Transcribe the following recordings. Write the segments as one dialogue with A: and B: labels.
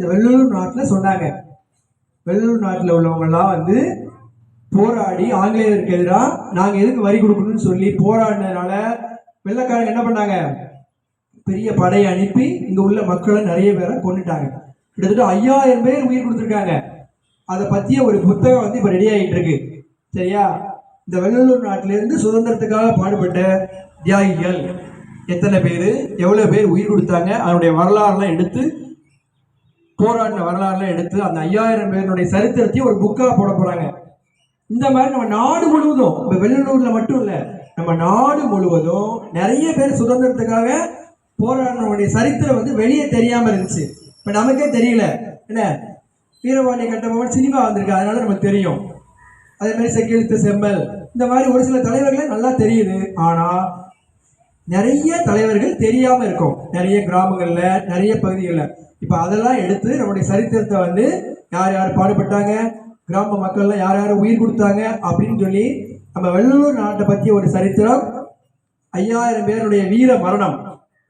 A: இந்த வெள்ளூர் நாட்டில் சொன்னாங்க. வெள்ளூர் நாட்டில் உள்ளவங்கெல்லாம் வந்து போராடி ஆங்கிலேயருக்கு எதிராக நாங்கள் எதுக்கு வரி கொடுக்கணும்னு சொல்லி போராடினதுனால வெள்ளக்காரங்க என்ன பண்ணாங்க? பெரிய படையை அனுப்பி இங்கே உள்ள மக்களை நிறைய பேரை கொண்டுட்டாங்க கிட்டத்தட்ட ஐயாயிரம் பேர் உயிர் கொடுத்துருக்காங்க. அதை பற்றிய ஒரு புத்தகம் வந்து இப்போ ரெடி ஆகிட்டு இருக்கு. சரியா? இந்த வெள்ளலூர் நாட்டிலேருந்து சுதந்திரத்துக்காக பாடுபட்ட தியாகிகள் எத்தனை பேர்? எவ்வளோ பேர் உயிர் கொடுத்தாங்க? அதனுடைய வரலாறுலாம் எடுத்து போராடின வரலாறுலாம் எடுத்து அந்த ஐயாயிரம் பேருடைய சரித்திரத்தையும் ஒரு புக்காக போட போகிறாங்க இந்த மாதிரி நம்ம நாடு முழுவதும் இப்போ வெள்ளலூரில் மட்டும் இல்லை நம்ம நாடு முழுவதும் நிறைய பேர் சுதந்திரத்துக்காக போராடினவங்களுடைய சரித்திரம் வந்து வெளியே தெரியாமல் இருந்துச்சு. இப்போ நமக்கே தெரியல. என்ன? வீரபாண்டிய கட்டபொம்மன் சினிமா வந்திருக்கு அதனால நமக்கு தெரியும். அதே மாதிரி செக்கிழுத்து செம்மல் இந்த மாதிரி ஒரு சில தலைவர்களே நல்லா தெரியுது. ஆனால் நிறைய தலைவர்கள் தெரியாம இருக்கும். நிறைய கிராமங்கள்ல நிறைய பகுதிகளில். இப்போ அதெல்லாம் எடுத்து நம்முடைய சரித்திரத்தை வந்து யார் யார் பாடுபட்டாங்க கிராம மக்கள்லாம் யார் யார் உயிர் கொடுத்தாங்க அப்படின்னு சொல்லி நம்ம வெள்ளூர் நாட்டை பற்றிய ஒரு சரித்திரம் ஐயாயிரம் பேருடைய வீர மரணம்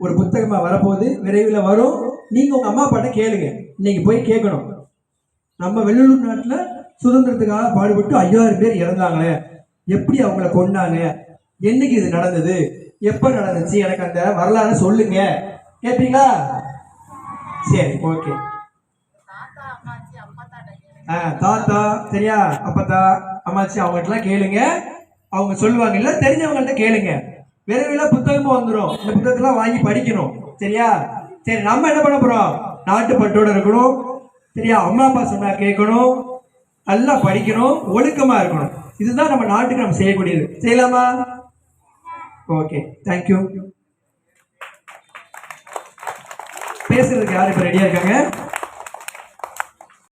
A: ஒரு புத்தகமா வரப்போகுது. விரைவில் வரும். நீங்க உங்க அம்மா அப்பாட்ட கேளுங்க. இன்னைக்கு போய் கேட்கணும். நம்ம வெள்ளூர் நாட்டில் சுதந்திரத்துக்காக பாடுபட்டு ஐயாயிரம் பேர் இறந்தாங்களே. எப்படி அவங்கள கொண்டாங்க என்னைக்கு இது நடந்தது? எப்போ நடந்துச்சு? எனக்கு அந்த வரலாறு சொல்லுங்க. கேட்பீங்களா சரி ஓகே. ஆ தாத்தா சரியா? அப்பத்தா அம்மாச்சி அவங்ககிட்டலாம் கேளுங்க. அவங்க சொல்லுவாங்க இல்ல தெரிஞ்சவங்கள்ட்ட கேளுங்க. விரைவில் புத்தகமும் வந்துடும் இந்த புத்தகத்தெல்லாம் வாங்கி படிக்கணும். சரியா? சரி நம்ம என்ன பண்ண போறோம்? நாட்டுப்பட்டோட இருக்கணும். சரியா? அம்மா அப்பா சொன்னா கேட்கணும். நல்லா படிக்கணும். ஒழுக்கமா இருக்கணும். இதுதான் நம்ம நாட்டுக்கு நம்ம செய்யக்கூடியது. செய்யலாமா? ஓகே தேங்க்யூ பேசுறதுக்கு யார் இப்போ ரெடியா இருக்காங்க?